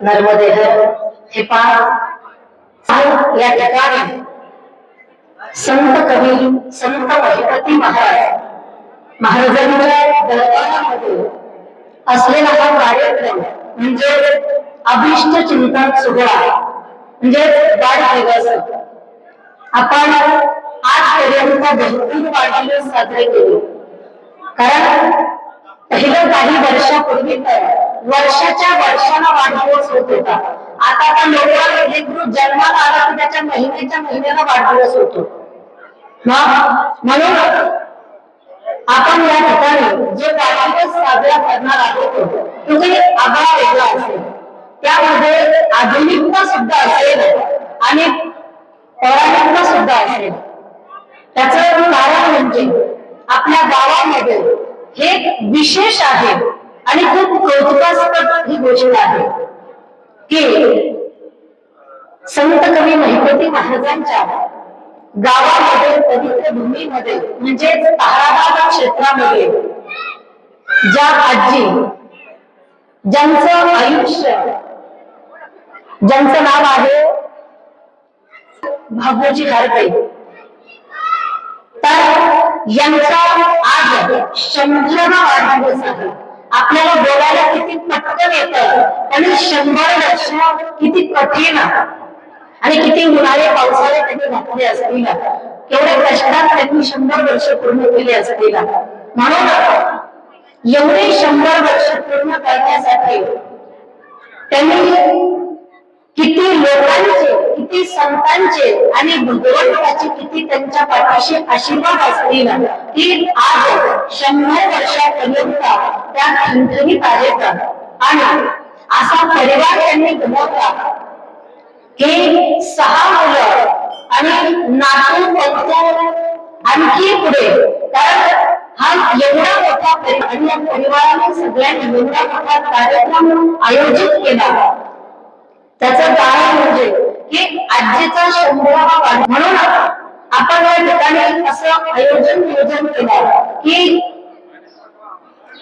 नर्मदे हे पहा या ठिकाणी संत कवी संत महिपती महाराज महाराजांच्या दरबारामध्ये असलेला हा कार्यक्रम म्हणजे अभिष्ट चिंतन सोहळा म्हणजे बाळ दिवस. आपण आजपर्यंत भरपूर वाढदिवस साजरे केले. कारण पहिलं काही वर्षापूर्वी तर वर्षाच्या वर्षाला वाढदिवस होत होता. आता तर लोक लेकरू जन्माला आला की त्याच्या महिन्याच्या महिन्याला वाढदिवस होतो. म्हणून आपण या ठिकाणी जे वाढदिवस साजरा करणार आहोत तो काही आभार वेगळा असेल. त्यामध्ये आधुनिकता सुद्धा असेल आणि पौराणिकता सुद्धा असेल. त्याच कारण म्हणजे आपल्या गावामध्ये हे एक विशेष आहे आणि खूप कौतुकास्पद ही गोष्ट आहे की संत कवी महिपती महाराजांच्या गावामध्ये पवित्र भूमीमध्ये म्हणजेच ताराबाग क्षेत्रामध्ये ज्या आजी ज्यांचं आयुष्य ज्यांचं नाव आहे भागोजी हारपे तर यांचा आज शंभरावा वाढदिवस आहे. आपल्याला बोलायला किती पटकन येत आणि शंभर वर्ष किती कठीण आणि किती उन्हाळे पावसाळे त्यांनी घातले असतील. केवढ्या कष्टात त्यांनी शंभर वर्ष पूर्ण केले असतील. म्हणून एवढे शंभर वर्ष पूर्ण करण्यासाठी त्यांनी किती लोकांचे किती संतांचे आणि भगवंताचे किती त्यांच्या पाठीशी आशीर्वाद असतील. की आज शंभर वर्षापर्यंत त्या ठणठणीत आहेत. आणि असा परिवार त्यांनी गमवला हे सहा मुलं आणि नातू पंतू आणखी पुढे. कारण हा एवढा मोठा परिवार आणि या परिवाराने सगळ्यांनी एवढा मोठा कार्यक्रम आयोजित केला. त्याचं कारण म्हणजे की आजीचा शंभरावा वाढ म्हणून आपण या ठिकाणी असं आयोजन नियोजन केलं की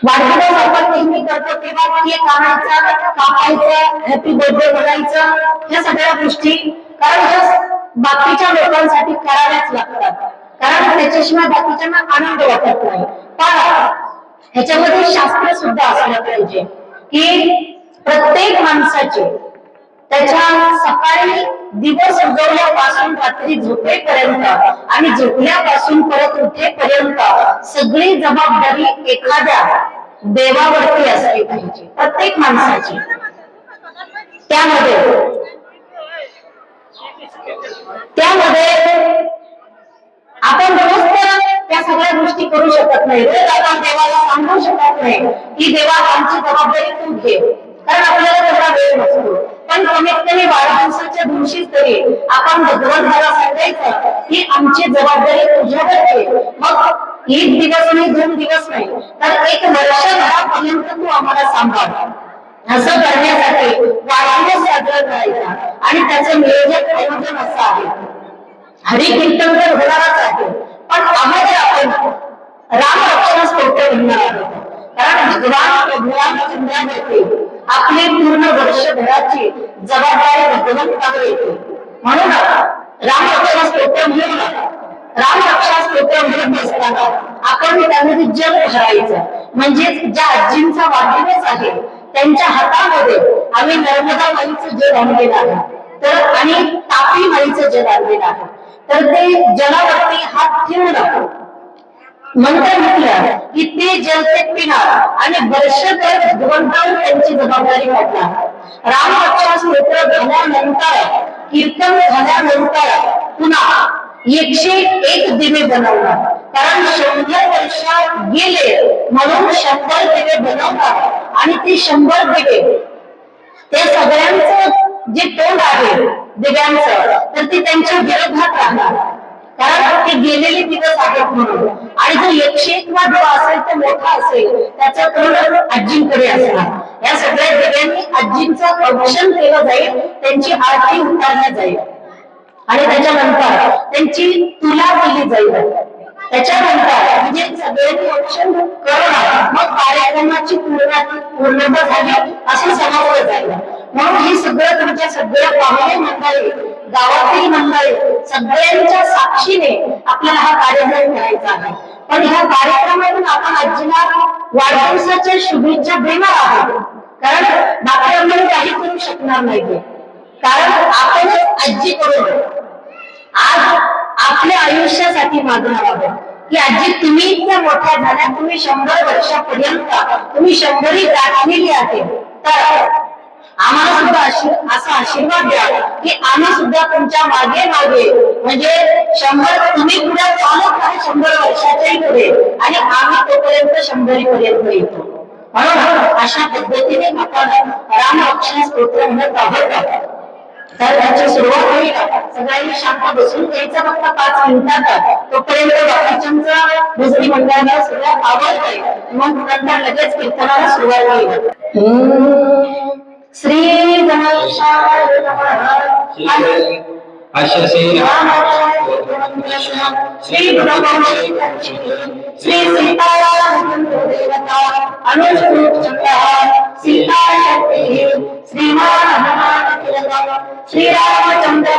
वाढदिवस आपण नेहमी करतो तेव्हा केक आणायचा कापायचं हॅपी बर्थडे म्हणायचं या सगळ्या गोष्टी कारण ह्या बाकीच्या लोकांसाठी कराव्याच लागतात. कारण त्याच्याशिवाय बाकीच्यांना आनंद वाटत नाही. पण ह्याच्यामध्ये शास्त्र सुद्धा असलं पाहिजे की प्रत्येक माणसाचे त्याच्या सकाळी दिवस उगवल्यापासून रात्री झोपेपर्यंत आणि झोपल्यापासून परत उठेपर्यंत सगळी जबाबदारी एखाद्या देवावरती असली पाहिजे प्रत्येक माणसाची. त्यामध्ये त्यामध्ये आपण रोज त्या सगळ्या गोष्टी करू शकत नाही. रोज आपण देवाला सांगू शकत नाही की देवा आमची जबाबदारी तू घे. कारण आपल्याला तेवढा वेळ नसतो. कमीत कमी वाढदिवसाच्या दिवशी तरी आपण भगवंताला सांगायचं की आमची जबाबदारी तुझ्यावर मग एक दिवस नाही दोन दिवस नाही तर एक वर्षभरापर्यंत तू आम्हाला सांभाळ. असं करण्यासाठी वाढदिवस साजरा करायचा. आणि त्याचं नियोजन आयोजन असं आहे. हरी कीर्तन तर होणारच आहे. पण अगोदर आपण राम रक्षा स्तोत्र म्हणणार आहोत. कारण भगवान भगवान चंद्रावरती आपली पूर्ण वर्षभराची जबाबदारी भगवंतावर येते. म्हणून राम रक्षा स्तोत्र म्हणून राम रक्षा स्तोत्र म्हणत असताना आपण त्यामध्ये जग भरायचं. म्हणजेच ज्या आजींचा वाढदिवस आहे त्यांच्या हातामध्ये आम्ही नर्मदा माईचं जग आणलेलं आहे. तर आणि तापी माईचं जग आणलेलं आहे. तर ते जगावरती हात ठेवू ठेवून नंतर म्हटलं की ते जल ते पिणार आणि वर्षभर भगवंतावर त्यांची जबाबदारी वाटणार राम स्तोत्र झाल्यानंतर कीर्तन झाल्यानंतर पुन्हा एकशे एक दिवे बनवणार कारण शंभर वर्षात गेले म्हणून शंभर दिवे बनवतात आणि ते शंभर दिवे ते सगळ्यांचं जे तोंड आहे दिव्यांचं तर ते त्यांच्या विरोधात राहणार. कारण ते गेलेले दिवस आहेत म्हणून. आणि जो एकशे जो असेल तो मोठा असेल त्याचा तोंड आजींकडे असणार. या सगळ्या दिव्यांनी आजींचं औक्षण केलं जाईल त्यांची आरती उतारली जाईल. आणि त्याच्यानंतर त्यांची तुला दिली जाईल. त्याच्यानंतर म्हणजे सगळ्यांनी औक्षण करणं मग कार्यक्रमाची पूर्ण पूर्णता झाली असं समजलं जाईल म्हणून हे सगळं तुमच्या सगळ्या पाहुणे मंडळी गावातील मंडळी सगळ्यांच्या साक्षीने आपल्याला हा कार्यक्रम करायचा आहे. पण ह्या कार्यक्रमातून आपण आजीला वाढदिवसाच्या शुभेच्छा देणार आहोत. कारण बाकी आम्हाला काही करू शकणार नाही. कारण आपणच आजी करून आज आपल्या आयुष्यासाठी मागणार आहोत. की आजी तुम्ही इतक्या मोठ्या झाल्या तुम्ही शंभर वर्षापर्यंत तुम्ही शंभरी गाठलेली आहे. तर आम्हाला सुद्धा असा आशीर्वाद द्या की आम्ही सुद्धा तुमच्या मागे मागे म्हणजे शंभर तुम्ही पुढे चालत आहे शंभर वर्षाच्याही पुढे आणि आम्ही तोपर्यंत शंभरी पर्यंत येतो. म्हणून अशा पद्धतीने आपण राम रक्षण स्तोत्र म्हणत आहोत. तर त्याची सुरुवात होईल. सगळ्यांनी शांत बसून घ्यायचं फक्त पाच मिनिटात. तोपर्यंत बाकीच्यांचं दुसरी मंडळाला सगळ्या आहे मग नंतर लगेच कीर्तनाला सुरुवात होईल. श्री श्री श्री सीताराम देवता सीता शक्ति श्रीमान हनुमान श्री रामचंद्र